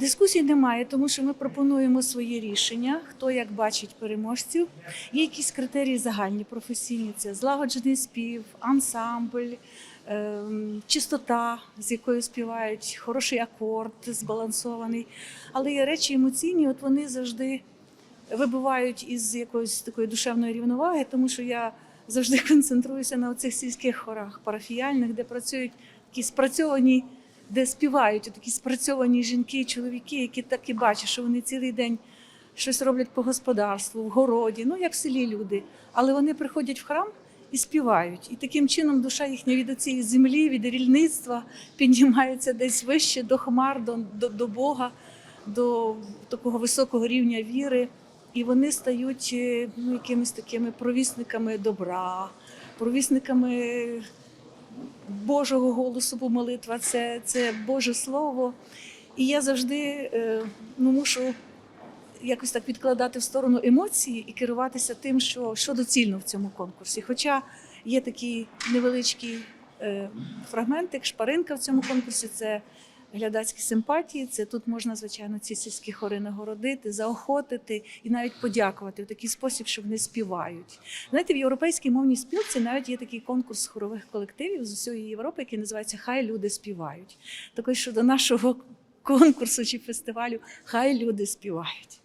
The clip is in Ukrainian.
Дискусій немає, тому що ми пропонуємо свої рішення, хто як бачить переможців. Є якісь критерії загальні, професійні: це злагоджений спів, ансамбль, ем, чистота, з якою співають, хороший акорд, збалансований. Але є речі емоційні, от вони завжди вибивають із якоїсь такої душевної рівноваги, тому що я завжди концентруюся на цих сільських хорах парафіяльних, де працюють такі спрацьовані, де співають такі спрацьовані жінки чоловіки, які так і бачать, що вони цілий день щось роблять по господарству, в городі, ну як в селі люди. Але вони приходять в храм і співають. І таким чином душа їхня від цієї землі, від рільництва піднімається десь вище до хмар, до, до, до Бога, до такого високого рівня віри. І вони стають е, ну, якимись такими провісниками добра, провісниками Божого голосу, бо молитва це, це Боже Слово. І я завжди е, ну, мушу якось так відкладати в сторону емоції і керуватися тим, що, що доцільно в цьому конкурсі. Хоча є такий невеличкий е, фрагментик, шпаринка в цьому конкурсі це глядацькі симпатії. Це тут можна, звичайно, ці сільські хори нагородити, заохотити і навіть подякувати в такий спосіб, що вони співають. Знаєте, в європейській мовній спілці навіть є такий конкурс хорових колективів з усієї Європи, який називається Хай люди співають. Також щодо нашого конкурсу чи фестивалю Хай люди співають.